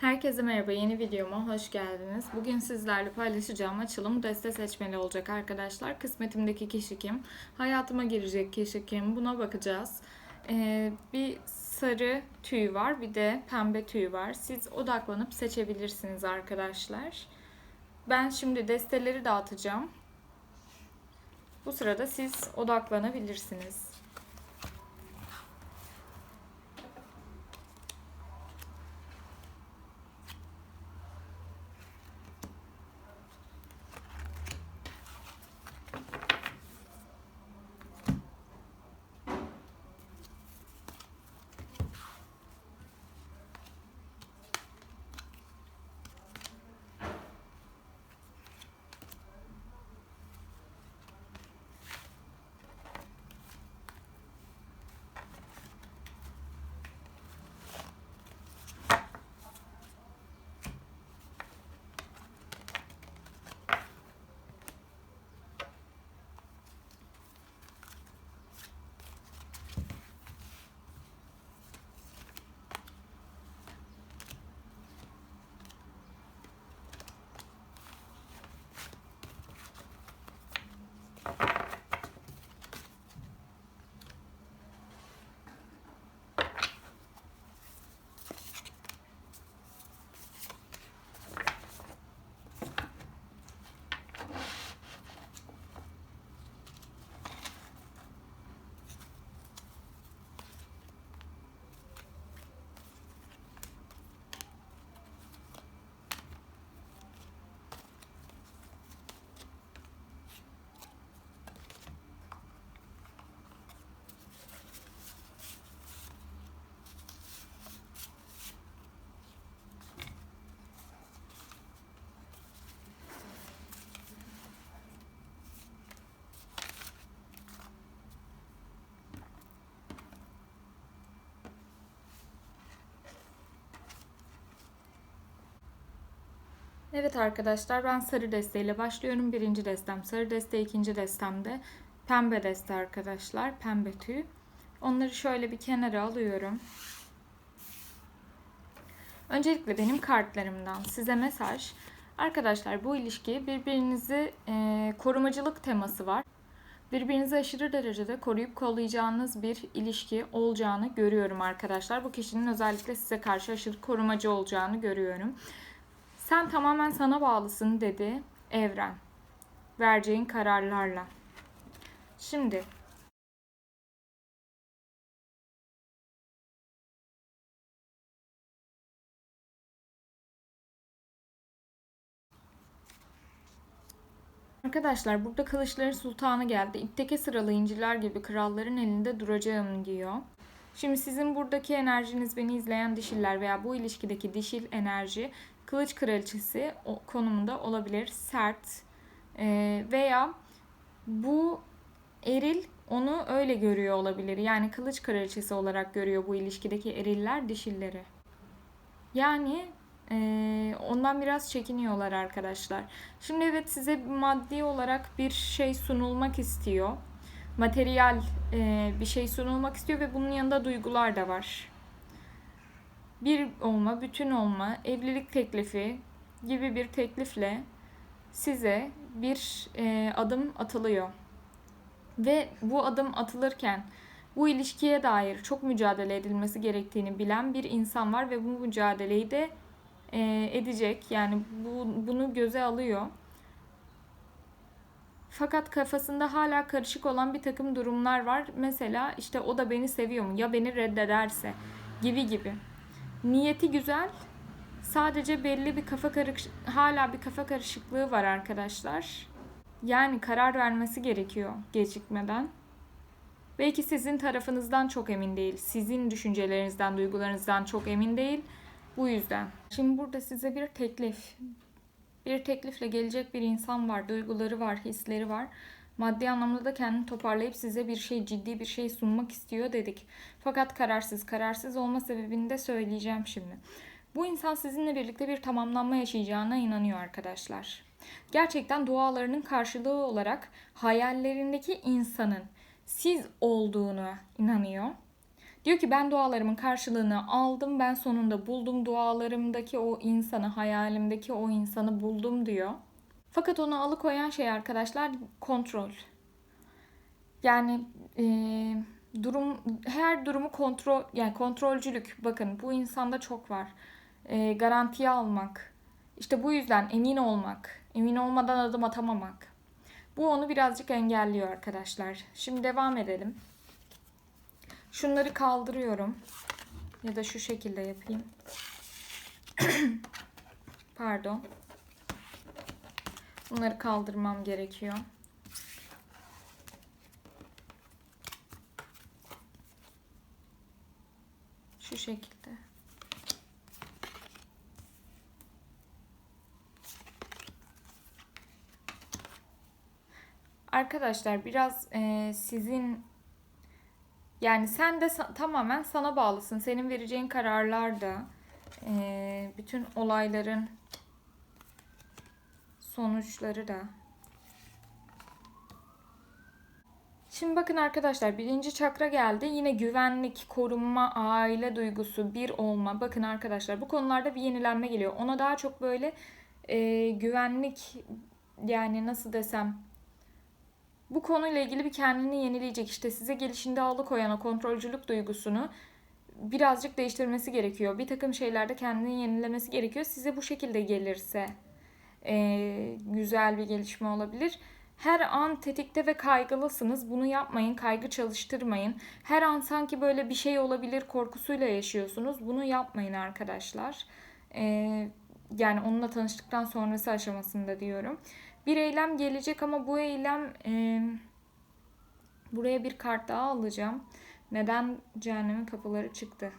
Herkese merhaba, yeni videoma hoş geldiniz. Bugün sizlerle paylaşacağım açılım deste seçmeli olacak arkadaşlar. Kısmetimdeki kişi kim? Hayatıma girecek kişi kim? Buna bakacağız. Ee, bir sarı tüy var, bir de pembe tüy var. Siz odaklanıp seçebilirsiniz arkadaşlar. Ben şimdi desteleri dağıtacağım. Bu sırada siz odaklanabilirsiniz. Evet arkadaşlar ben sarı desteğiyle başlıyorum. Birinci destem sarı deste, ikinci destemde pembe deste arkadaşlar. Pembe tüy. Onları şöyle bir kenara alıyorum. Öncelikle benim kartlarımdan size mesaj. Arkadaşlar bu ilişki birbirinizi e, korumacılık teması var. Birbirinizi aşırı derecede koruyup kollayacağınız bir ilişki olacağını görüyorum arkadaşlar. Bu kişinin özellikle size karşı aşırı korumacı olacağını görüyorum. Sen tamamen sana bağlısın dedi evren. Vereceğin kararlarla. Şimdi Arkadaşlar burada kılıçların sultanı geldi. İpteki sıralı inciler gibi kralların elinde duracağım diyor. Şimdi sizin buradaki enerjiniz beni izleyen dişiller veya bu ilişkideki dişil enerji kılıç kraliçesi konumunda olabilir. Sert e, veya bu eril onu öyle görüyor olabilir. Yani kılıç kraliçesi olarak görüyor bu ilişkideki eriller dişilleri. Yani e, ondan biraz çekiniyorlar arkadaşlar. Şimdi evet size maddi olarak bir şey sunulmak istiyor. Materyal e, bir şey sunulmak istiyor ve bunun yanında duygular da var bir olma, bütün olma, evlilik teklifi gibi bir teklifle size bir e, adım atılıyor. Ve bu adım atılırken bu ilişkiye dair çok mücadele edilmesi gerektiğini bilen bir insan var ve bu mücadeleyi de e, edecek. Yani bu, bunu göze alıyor. Fakat kafasında hala karışık olan bir takım durumlar var. Mesela işte o da beni seviyor mu? Ya beni reddederse? Gibi gibi niyeti güzel. Sadece belli bir kafa karış hala bir kafa karışıklığı var arkadaşlar. Yani karar vermesi gerekiyor gecikmeden. Belki sizin tarafınızdan çok emin değil. Sizin düşüncelerinizden, duygularınızdan çok emin değil. Bu yüzden. Şimdi burada size bir teklif. Bir teklifle gelecek bir insan var. Duyguları var, hisleri var. Maddi anlamda da kendini toparlayıp size bir şey, ciddi bir şey sunmak istiyor dedik. Fakat kararsız, kararsız olma sebebini de söyleyeceğim şimdi. Bu insan sizinle birlikte bir tamamlanma yaşayacağına inanıyor arkadaşlar. Gerçekten dualarının karşılığı olarak hayallerindeki insanın siz olduğunu inanıyor. Diyor ki ben dualarımın karşılığını aldım. Ben sonunda buldum dualarımdaki o insanı, hayalimdeki o insanı buldum diyor. Fakat onu alıkoyan şey arkadaşlar kontrol. Yani e, durum her durumu kontrol yani kontrolcülük. Bakın bu insanda çok var. E, garantiye almak. İşte bu yüzden emin olmak. Emin olmadan adım atamamak. Bu onu birazcık engelliyor arkadaşlar. Şimdi devam edelim. Şunları kaldırıyorum. Ya da şu şekilde yapayım. Pardon. Bunları kaldırmam gerekiyor. Şu şekilde. Arkadaşlar biraz e, sizin yani sen de sa- tamamen sana bağlısın. Senin vereceğin kararlar da e, bütün olayların sonuçları da. Şimdi bakın arkadaşlar birinci çakra geldi. Yine güvenlik, korunma, aile duygusu, bir olma. Bakın arkadaşlar bu konularda bir yenilenme geliyor. Ona daha çok böyle e, güvenlik yani nasıl desem bu konuyla ilgili bir kendini yenileyecek işte size gelişinde alıkoyan o kontrolcülük duygusunu birazcık değiştirmesi gerekiyor. Bir takım şeylerde kendini yenilemesi gerekiyor. Size bu şekilde gelirse e, güzel bir gelişme olabilir. Her an tetikte ve kaygılısınız. Bunu yapmayın, kaygı çalıştırmayın. Her an sanki böyle bir şey olabilir korkusuyla yaşıyorsunuz. Bunu yapmayın arkadaşlar. E, yani onunla tanıştıktan sonrası aşamasında diyorum. Bir eylem gelecek ama bu eylem e, buraya bir kart daha alacağım. Neden cehennemin kapıları çıktı?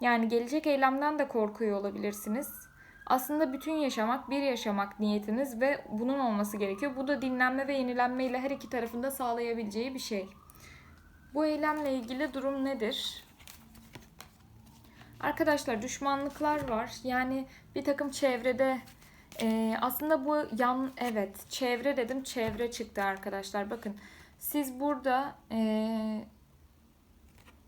Yani gelecek eylemden de korkuyor olabilirsiniz. Aslında bütün yaşamak, bir yaşamak niyetiniz ve bunun olması gerekiyor. Bu da dinlenme ve yenilenme ile her iki tarafında sağlayabileceği bir şey. Bu eylemle ilgili durum nedir? Arkadaşlar düşmanlıklar var. Yani bir takım çevrede e, aslında bu yan evet çevre dedim çevre çıktı arkadaşlar. Bakın siz burada e,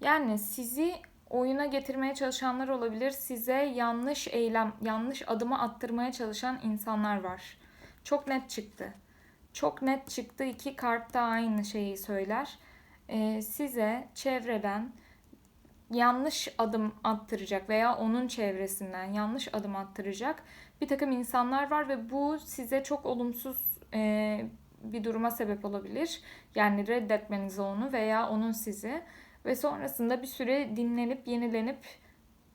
yani sizi oyuna getirmeye çalışanlar olabilir. Size yanlış eylem, yanlış adımı attırmaya çalışan insanlar var. Çok net çıktı. Çok net çıktı. İki kart da aynı şeyi söyler. Ee, size çevreden yanlış adım attıracak veya onun çevresinden yanlış adım attıracak bir takım insanlar var ve bu size çok olumsuz e, bir duruma sebep olabilir. Yani reddetmeniz onu veya onun sizi ve sonrasında bir süre dinlenip yenilenip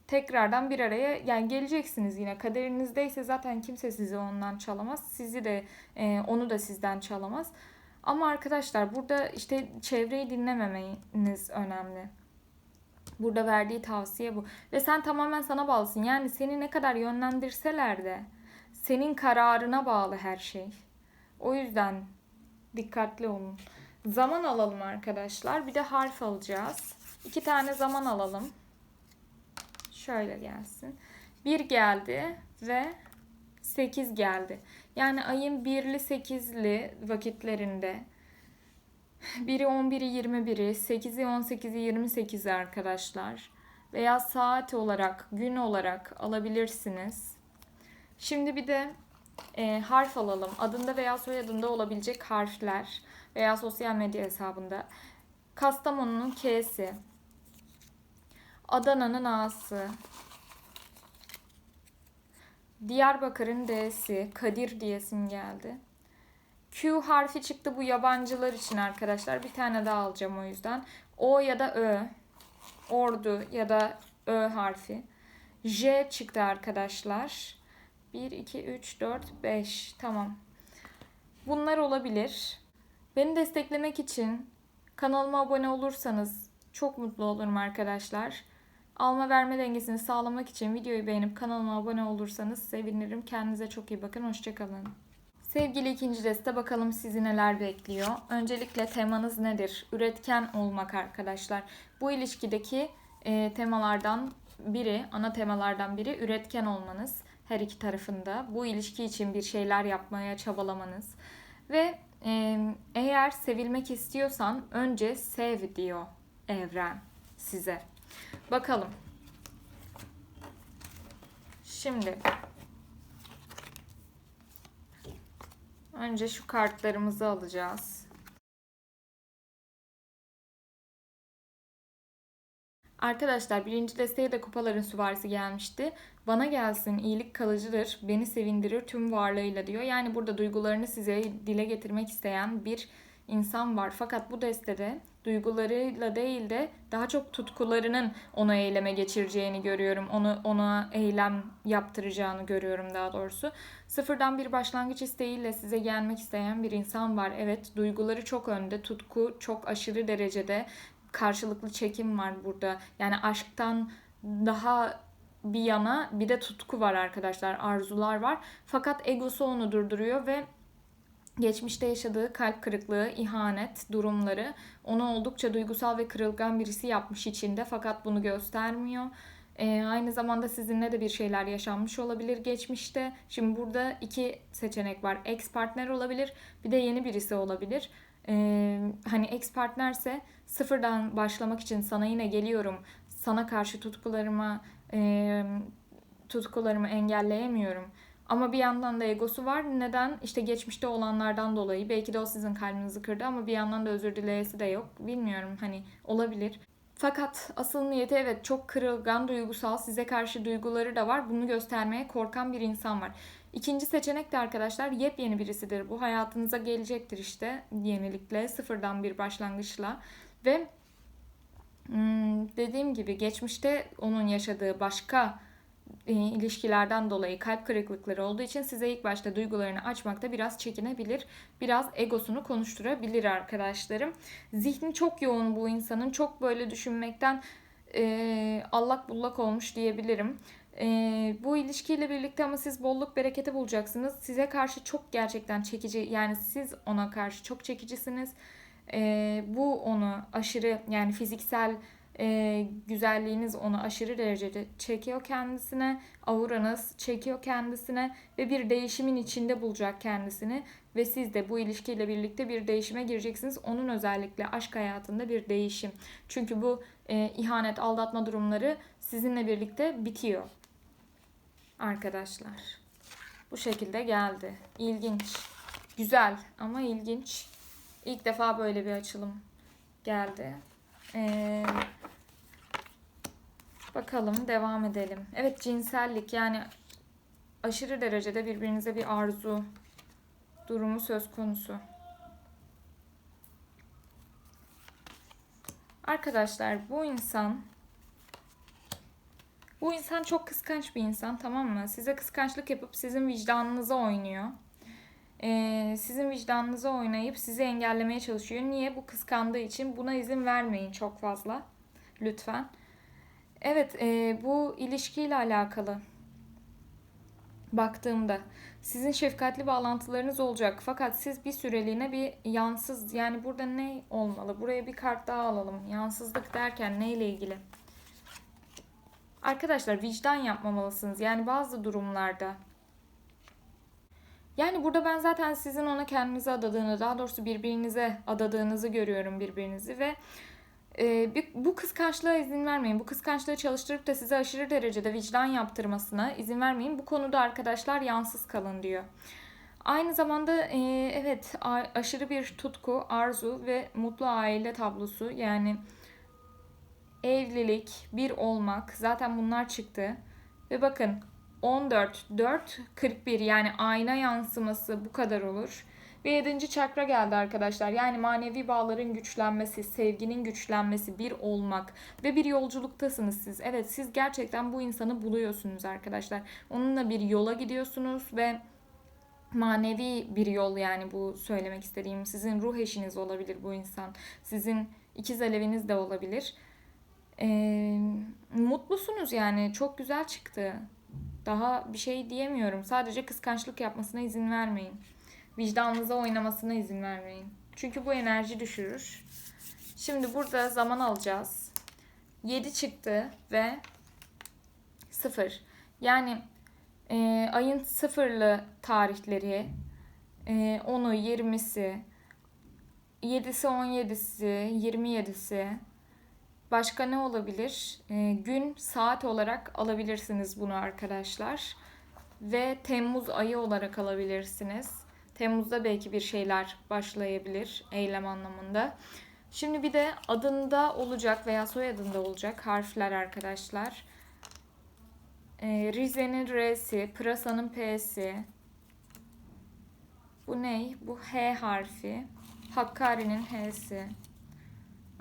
tekrardan bir araya yani geleceksiniz yine kaderinizdeyse zaten kimse sizi ondan çalamaz sizi de e, onu da sizden çalamaz ama arkadaşlar burada işte çevreyi dinlememeniz önemli. Burada verdiği tavsiye bu. Ve sen tamamen sana bağlısın. Yani seni ne kadar yönlendirseler de senin kararına bağlı her şey. O yüzden dikkatli olun. Zaman alalım arkadaşlar. Bir de harf alacağız. İki tane zaman alalım. Şöyle gelsin. Bir geldi ve 8 geldi. Yani ayın 1'li 8'li vakitlerinde biri 11'i 21'i, 8'i 18'i 28'i arkadaşlar. Veya saat olarak, gün olarak alabilirsiniz. Şimdi bir de e, harf alalım. Adında veya soyadında olabilecek harfler veya sosyal medya hesabında. Kastamonu'nun K'si. Adana'nın A'sı. Diyarbakır'ın D'si. Kadir diyesim geldi. Q harfi çıktı bu yabancılar için arkadaşlar. Bir tane daha alacağım o yüzden. O ya da Ö. Ordu ya da Ö harfi. J çıktı arkadaşlar. 1, 2, 3, 4, 5. Tamam. Bunlar olabilir. Beni desteklemek için kanalıma abone olursanız çok mutlu olurum arkadaşlar. Alma verme dengesini sağlamak için videoyu beğenip kanalıma abone olursanız sevinirim. Kendinize çok iyi bakın. Hoşçakalın. Sevgili ikinci deste bakalım sizi neler bekliyor. Öncelikle temanız nedir? Üretken olmak arkadaşlar. Bu ilişkideki e, temalardan biri, ana temalardan biri üretken olmanız her iki tarafında. Bu ilişki için bir şeyler yapmaya çabalamanız. Ve eğer sevilmek istiyorsan önce sev diyor. evren size. Bakalım. Şimdi önce şu kartlarımızı alacağız. Arkadaşlar birinci desteğe de kupaların süvarisi gelmişti. Bana gelsin iyilik kalıcıdır, beni sevindirir tüm varlığıyla diyor. Yani burada duygularını size dile getirmek isteyen bir insan var. Fakat bu destede duygularıyla değil de daha çok tutkularının onu eyleme geçireceğini görüyorum. Onu ona eylem yaptıracağını görüyorum daha doğrusu. Sıfırdan bir başlangıç isteğiyle size gelmek isteyen bir insan var. Evet, duyguları çok önde, tutku çok aşırı derecede karşılıklı çekim var burada. Yani aşktan daha bir yana bir de tutku var arkadaşlar. Arzular var. Fakat egosu onu durduruyor ve geçmişte yaşadığı kalp kırıklığı, ihanet durumları onu oldukça duygusal ve kırılgan birisi yapmış içinde fakat bunu göstermiyor. Ee, aynı zamanda sizinle de bir şeyler yaşanmış olabilir geçmişte. Şimdi burada iki seçenek var. Ex partner olabilir, bir de yeni birisi olabilir. Ee, hani ex partnerse sıfırdan başlamak için sana yine geliyorum. Sana karşı tutkularıma e, tutkularımı engelleyemiyorum. Ama bir yandan da egosu var. Neden? İşte geçmişte olanlardan dolayı. Belki de o sizin kalbinizi kırdı ama bir yandan da özür dileyesi de yok. Bilmiyorum hani olabilir. Fakat asıl niyeti evet çok kırılgan, duygusal, size karşı duyguları da var. Bunu göstermeye korkan bir insan var. İkinci seçenek de arkadaşlar yepyeni birisidir. Bu hayatınıza gelecektir işte yenilikle, sıfırdan bir başlangıçla. Ve hmm, dediğim gibi geçmişte onun yaşadığı başka e, ilişkilerden dolayı kalp kırıklıkları olduğu için size ilk başta duygularını açmakta biraz çekinebilir. Biraz egosunu konuşturabilir arkadaşlarım. Zihni çok yoğun bu insanın. Çok böyle düşünmekten e, allak bullak olmuş diyebilirim. E, bu ilişkiyle birlikte ama siz bolluk bereketi bulacaksınız. Size karşı çok gerçekten çekici yani siz ona karşı çok çekicisiniz. E, bu onu aşırı yani fiziksel e, güzelliğiniz onu aşırı derecede çekiyor kendisine. Auranız çekiyor kendisine ve bir değişimin içinde bulacak kendisini ve siz de bu ilişkiyle birlikte bir değişime gireceksiniz. Onun özellikle aşk hayatında bir değişim. Çünkü bu e, ihanet, aldatma durumları sizinle birlikte bitiyor. Arkadaşlar. Bu şekilde geldi. İlginç. Güzel ama ilginç. İlk defa böyle bir açılım geldi. Ee, bakalım devam edelim. Evet cinsellik yani aşırı derecede birbirinize bir arzu durumu söz konusu. Arkadaşlar bu insan bu insan çok kıskanç bir insan tamam mı? Size kıskançlık yapıp sizin vicdanınıza oynuyor e, sizin vicdanınıza oynayıp sizi engellemeye çalışıyor. Niye? Bu kıskandığı için buna izin vermeyin çok fazla. Lütfen. Evet e, bu ilişkiyle alakalı baktığımda sizin şefkatli bağlantılarınız olacak. Fakat siz bir süreliğine bir yansız yani burada ne olmalı? Buraya bir kart daha alalım. Yansızlık derken neyle ilgili? Arkadaşlar vicdan yapmamalısınız. Yani bazı durumlarda yani burada ben zaten sizin ona kendinize adadığını, daha doğrusu birbirinize adadığınızı görüyorum birbirinizi ve e, bu kıskançlığa izin vermeyin. Bu kıskançlığı çalıştırıp da size aşırı derecede vicdan yaptırmasına izin vermeyin. Bu konuda arkadaşlar yansız kalın diyor. Aynı zamanda e, evet aşırı bir tutku, arzu ve mutlu aile tablosu yani evlilik, bir olmak zaten bunlar çıktı. Ve bakın 14, 4, 41 yani ayna yansıması bu kadar olur. Ve 7. çakra geldi arkadaşlar. Yani manevi bağların güçlenmesi, sevginin güçlenmesi, bir olmak ve bir yolculuktasınız siz. Evet siz gerçekten bu insanı buluyorsunuz arkadaşlar. Onunla bir yola gidiyorsunuz ve manevi bir yol yani bu söylemek istediğim. Sizin ruh eşiniz olabilir bu insan. Sizin ikiz aleviniz de olabilir. Ee, mutlusunuz yani. Çok güzel çıktı. Daha bir şey diyemiyorum. Sadece kıskançlık yapmasına izin vermeyin. Vicdanınıza oynamasına izin vermeyin. Çünkü bu enerji düşürür. Şimdi burada zaman alacağız. 7 çıktı ve 0. Yani e, ayın sıfırlı tarihleri e, 10'u 20'si 7'si 17'si 27'si Başka ne olabilir? Ee, gün, saat olarak alabilirsiniz bunu arkadaşlar. Ve Temmuz ayı olarak alabilirsiniz. Temmuz'da belki bir şeyler başlayabilir eylem anlamında. Şimdi bir de adında olacak veya soyadında olacak harfler arkadaşlar. Ee, Rize'nin R'si, Pırasa'nın P'si. Bu ne? Bu H harfi. Hakkari'nin H'si.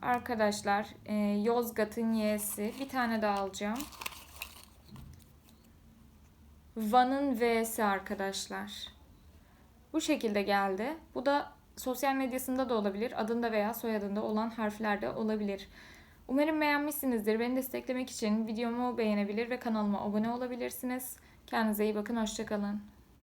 Arkadaşlar e, Yozgat'ın Y'si. Bir tane daha alacağım. Van'ın V'si arkadaşlar. Bu şekilde geldi. Bu da sosyal medyasında da olabilir. Adında veya soyadında olan harflerde olabilir. Umarım beğenmişsinizdir. Beni desteklemek için videomu beğenebilir ve kanalıma abone olabilirsiniz. Kendinize iyi bakın. Hoşçakalın.